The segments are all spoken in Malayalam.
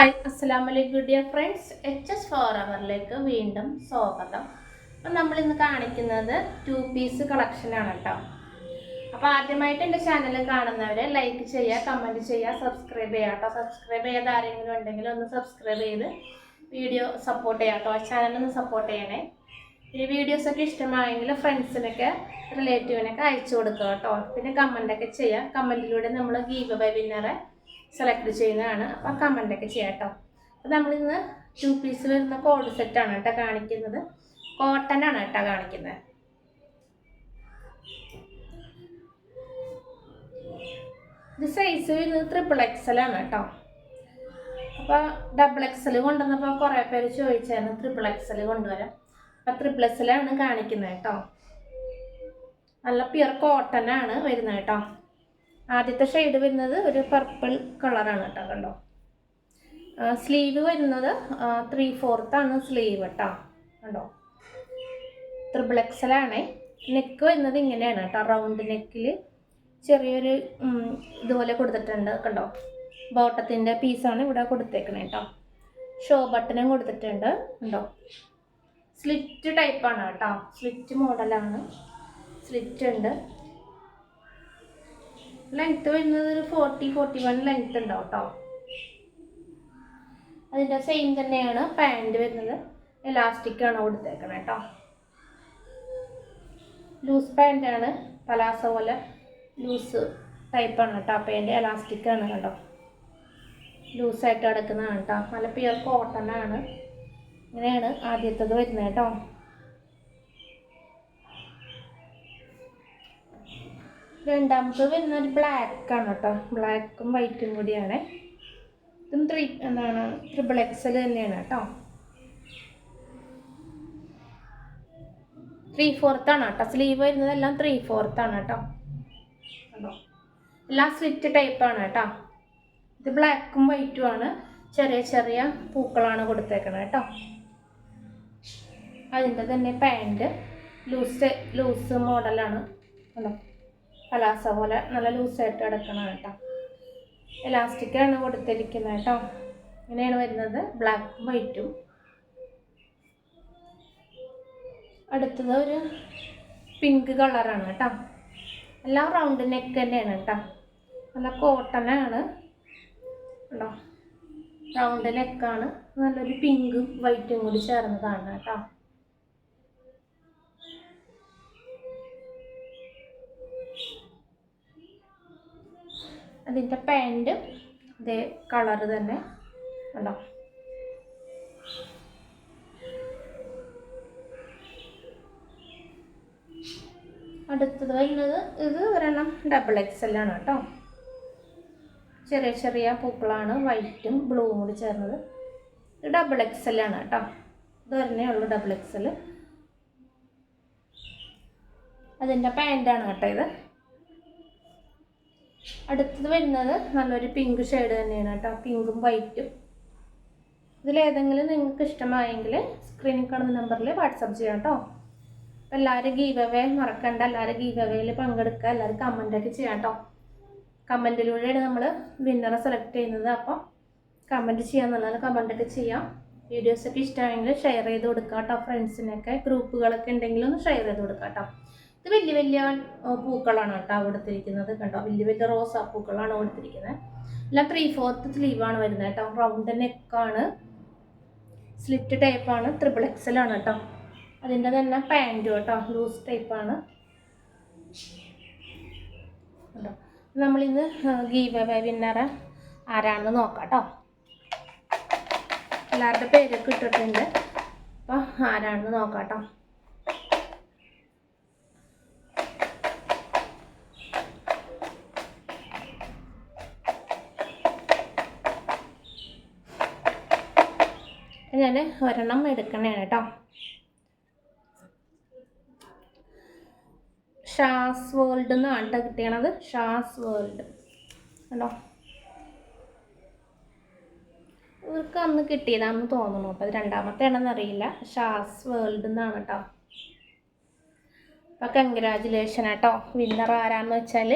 ഹായ് അസ്സലാം വലൈക്കും dear friends H S four അവറിലേക്ക് വീണ്ടും സ്വാഗതം. അപ്പം നമ്മൾ ഇന്ന് കാണിക്കുന്നത് ടു പീസ് കളക്ഷനാണ് കേട്ടോ അപ്പോൾ ആദ്യമായിട്ട് എന്റെ ചാനൽ കാണുന്നവരെ ലൈക്ക് ചെയ്യുക കമന്റ് ചെയ്യുക സബ്സ്ക്രൈബ് ചെയ്യുക കേട്ടോ സബ്സ്ക്രൈബ് ചെയ്ത് ആരെങ്കിലും ഉണ്ടെങ്കിൽ ഒന്ന് സബ്സ്ക്രൈബ് ചെയ്ത് വീഡിയോ സപ്പോർട്ട് ചെയ്യാം കേട്ടോ ചാനലൊന്ന് സപ്പോർട്ട് ചെയ്യണേ. ഈ വീഡിയോസൊക്കെ ഇഷ്ടമായെങ്കിൽ ഫ്രണ്ട്സിനൊക്കെ റിലേറ്റീവിനൊക്കെ അയച്ചു കൊടുക്കുക കേട്ടോ പിന്നെ കമന്റൊക്കെ ചെയ്യുക. കമന്റിലൂടെ നമ്മൾ ഗീവ് ബൈ വിന്നറെ സെലക്ട് ചെയ്യുന്നതാണ്. അപ്പം കമന്റൊക്കെ ചെയ്യാം കേട്ടോ അപ്പം നമ്മളിന്ന് ടു പീസ് വരുന്ന കോഡ് സെറ്റാണ് കേട്ടോ കാണിക്കുന്നത്. കോട്ടൺ ആണ് കേട്ടോ കാണിക്കുന്നത്. ഇത് സൈസ് വരുന്നത് ട്രിപ്പിൾ എക്സൽ ആണ് കേട്ടോ അപ്പോൾ ഡബിൾ എക്സൽ കൊണ്ടുവന്നപ്പോൾ കുറേ പേര് ചോദിച്ചായിരുന്നു ട്രിപ്പിൾ എക്സൽ കൊണ്ടുവരാം അപ്പം ട്രിപ്പിൾ എക്സലാണ് കാണിക്കുന്നത് കേട്ടോ നല്ല പ്യുർ കോട്ടൺ ആണ് വരുന്നത് കേട്ടോ ആദ്യത്തെ ഷെയ്ഡ് വരുന്നത് ഒരു പർപ്പിൾ കളറാണ് കേട്ടോ കണ്ടോ? സ്ലീവ് വരുന്നത് ത്രീ ഫോർത്താണ് സ്ലീവ് കേട്ടോ കണ്ടോ? ത്രിബിൾ എക്സലാണേ നെക്ക് വരുന്നത് ഇങ്ങനെയാണ് കേട്ടോ റൗണ്ട് നെക്കിൽ ചെറിയൊരു ഇതുപോലെ കൊടുത്തിട്ടുണ്ട് കണ്ടോ? ബോട്ടത്തിന്റെ പീസാണ് ഇവിടെ കൊടുത്തേക്കണേ കേട്ടോ ഷോ ബട്ടനും കൊടുത്തിട്ടുണ്ട് കണ്ടോ? സ്ലിറ്റ് ടൈപ്പാണ് കേട്ടോ സ്ലിറ്റ് മോഡലാണ് സ്ലിറ്റ് ഉണ്ട്. ലെങ്ത് വരുന്നത് ഒരു ഫോർട്ടി ഫോർട്ടി വൺ ലെങ്ത് ഉണ്ടാവും കേട്ടോ അതിന്റെ സെയിം തന്നെയാണ് പാന്റ് വരുന്നത്. എലാസ്റ്റിക് ആണ് കൊടുത്തേക്കണേ കേട്ടോ ലൂസ് പാന്റാണ് പലാസ പോലെ ലൂസ് ടൈപ്പ് ടൈപ്പാണ് കേട്ടോ പാന്റ് എലാസ്റ്റിക് ആണ് കേട്ടോ ലൂസായിട്ട് കിടക്കുന്നതാണ് കേട്ടോ നല്ല പ്യുർ കോട്ടൺ ആണ്. ഇങ്ങനെയാണ് ആദ്യത്തത് വരുന്നത് കേട്ടോ രണ്ടാമത് വരുന്ന ഒരു ബ്ലാക്ക് ആണ് കേട്ടോ ബ്ലാക്കും വൈറ്റും കൂടിയാണ്. ഇതും ത്രീ എന്താണ് ട്രിപ്പിൾ എക്സൽ തന്നെയാണ് കേട്ടോ ത്രീ ആണ് കേട്ടോ സ്ലീവ് വരുന്നതെല്ലാം ത്രീ ആണ് കേട്ടോ കണ്ടോ? എല്ലാം സ്ലിറ്റ് ആണ് കേട്ടോ ഇത് ബ്ലാക്കും വൈറ്റും ആണ്. ചെറിയ ചെറിയ പൂക്കളാണ് കൊടുത്തേക്കണത് കേട്ടോ അതിന്റെ തന്നെ പാന്റ് ലൂസ് ലൂസ് മോഡലാണ് കണ്ടോ? പലാസ പോലെ നല്ല ലൂസായിട്ട് കിടക്കണം കേട്ടോ. എലാസ്റ്റിക്കാണ് കൊടുത്തിരിക്കുന്നത് കേട്ടോ. ഇങ്ങനെയാണ് വരുന്നത്. ബ്ലാക്കും വൈറ്റും അടുത്തത് ഒരു പിങ്ക് കളറാണ് കേട്ടോ. എല്ലാം റൗണ്ട് നെക്ക് തന്നെയാണ് കേട്ടോ. നല്ല കോട്ടനാണ് കേട്ടോ റൗണ്ട് നെക്കാണ് നല്ലൊരു പിങ്കും വൈറ്റും കൂടി ചേർന്ന് കാണണം കേട്ടോ. അതിന്റെ പാന്റ് ഇതേ കളറ് തന്നെ ഉണ്ടോ അടുത്തത് വരുന്നത് ഇത് ഒരെണ്ണം ഡബിൾ എക്സ് ആണ് കേട്ടോ. ചെറിയ ചെറിയ പൂക്കളാണ് വൈറ്റും ബ്ലൂവും കൂടി ചേർന്നത്. ഇത് ഡബിൾ എക്സ് ആണ് കേട്ടോ. ഇത് ഒരെണ്ണേ ഉള്ളൂ ഡബിൾ എക്സ് എൽ അതിന്റെ പാന്റാണ് കേട്ടോ ഇത്. അടുത്തത് വരുന്നത് നല്ലൊരു പിങ്ക് ഷെയ്ഡ് തന്നെയാണ് കേട്ടോ. പിങ്കും വൈറ്റും ഇതിലേതെങ്കിലും നിങ്ങൾക്ക് ഇഷ്ടമായെങ്കിൽ സ്ക്രീനിൽ കാണുന്ന നമ്പറിൽ വാട്സപ്പ് ചെയ്യാം കേട്ടോ. അപ്പം എല്ലാവരും ഗീവ് അവേ മറക്കണ്ട. എല്ലാവരും ഗീവ് അവേയിൽ പങ്കെടുക്കുക. എല്ലാവരും കമന്റൊക്കെ ചെയ്യാം കേട്ടോ. കമന്റിലൂടെയാണ് നമ്മൾ വിന്നറെ സെലക്ട് ചെയ്യുന്നത്. അപ്പോൾ കമന്റ് ചെയ്യാന്നുള്ളത് കമന്റൊക്കെ ചെയ്യാം. വീഡിയോസൊക്കെ ഇഷ്ടമായെങ്കിൽ ഷെയർ ചെയ്ത് കൊടുക്കാം കേട്ടോ. ഫ്രണ്ട്സിനൊക്കെ ഗ്രൂപ്പുകളൊക്കെ ഉണ്ടെങ്കിൽ ഒന്ന് ഷെയർ ചെയ്ത് കൊടുക്കാം കേട്ടോ. ഇത് വലിയ വലിയ പൂക്കളാണ് കേട്ടോ കൊടുത്തിരിക്കുന്നത് കണ്ടോ? വലിയ വലിയ റോസാ പൂക്കളാണ് കൊടുത്തിരിക്കുന്നത് എല്ലാം ത്രീ ഫോർത്ത് സ്ലീവാണ് വരുന്നത് കേട്ടോ. റൗണ്ട് നെക്കാണ് സ്ലിറ്റ് ടൈപ്പാണ് ത്രിബിൾ എക്സൽ ആണ് കേട്ടോ. അതിന്റെ തന്നെ പാന്റും കേട്ടോ. ലൂസ് ടൈപ്പാണ് കേട്ടോ നമ്മളിന്ന് ഗീവ വിന്നറെ ആരാണെന്ന് നോക്കാം കേട്ടോ. എല്ലാവരുടെ പേരൊക്കെ ഇട്ടിട്ടുണ്ട്. അപ്പോൾ ആരാണെന്ന് നോക്കാം കേട്ടോ. ഞാൻ ഒരെണ്ണം എടുക്കണേ കേട്ടോ ഷാസ് വേൾഡ് എന്നാണ് കേട്ടോ കിട്ടിയണത്. ഷാസ് വേൾഡ്. കണ്ടോ? ഇവർക്ക് അന്ന് കിട്ടിയതാണെന്ന് തോന്നുന്നു അപ്പോൾ അത് രണ്ടാമത്തെ ആണെന്ന് അറിയില്ല. ഷാസ് വേൾഡ് എന്നാണ് കേട്ടോ അപ്പോൾ കൺഗ്രാജുലേഷൻ കേട്ടോ വിന്നർ ആരാന്ന് വെച്ചാൽ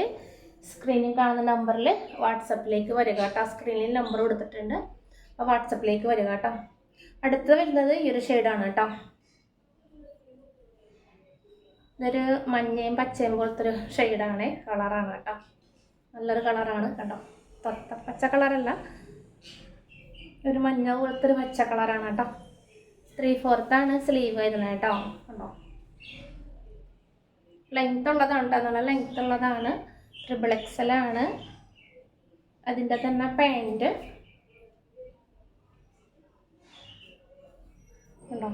സ്ക്രീനിൽ കാണുന്ന നമ്പറിൽ വാട്സപ്പിലേക്ക് വരിക കേട്ടോ സ്ക്രീനിൽ നമ്പർ കൊടുത്തിട്ടുണ്ട്. അപ്പോൾ വാട്സപ്പിലേക്ക് വരിക കേട്ടോ അടുത്ത് വരുന്നത് ഈ ഒരു ഷെയ്ഡാണ് കേട്ടോ ഇതൊരു മഞ്ഞയും പച്ചയും പോലത്തെ ഒരു ഷെയ്ഡാണ് കളറാണ് കേട്ടോ നല്ലൊരു കളറാണ് കണ്ടോ? തൊത്ത പച്ച കളറല്ല ഒരു മഞ്ഞ പോലത്തെ ഒരു പച്ച കളറാണ് കേട്ടോ ത്രീ ഫോർത്താണ് സ്ലീവ് വരുന്നത് കേട്ടോ കണ്ടോ? ലെങ്ത് ഉള്ളതാണ് കേട്ടോ നല്ല ലെങ്ത് ഉള്ളതാണ്. ട്രിപ്പിൾ എക്സലാണ് അതിന്റെ തന്നെ പാന്റ് കണ്ടോ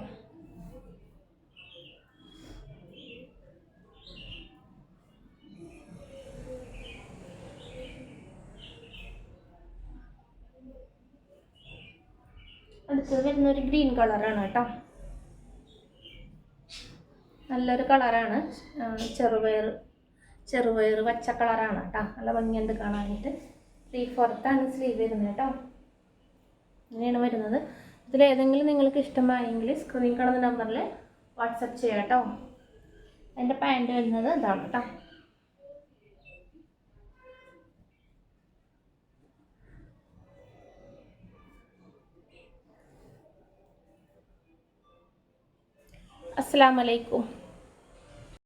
അടുത്തത് വരുന്ന ഒരു ഗ്രീൻ കളറാണ് കേട്ടോ. നല്ലൊരു കളറാണ് ചെറുപയർ ചെറുപയർ പച്ച കളറാണ് കേട്ടോ. നല്ല ഭംഗിയുണ്ട് കാണാനായിട്ട്. ത്രീ ഫോർത്താണ് സ്ലീവ് വരുന്നത് കേട്ടോ. ഇങ്ങനെയാണ് വരുന്നത്. ഇതിലേതെങ്കിലും നിങ്ങൾക്ക് ഇഷ്ടമായെങ്കിൽ സ്ക്രീൻ കാണുന്ന നമ്പറിൽ വാട്സപ്പ് ചെയ്യാം കേട്ടോ എന്റെ പാന്റ് വരുന്നത് ഇതാണ് കേട്ടോ അസ്സാം വലൈക്കും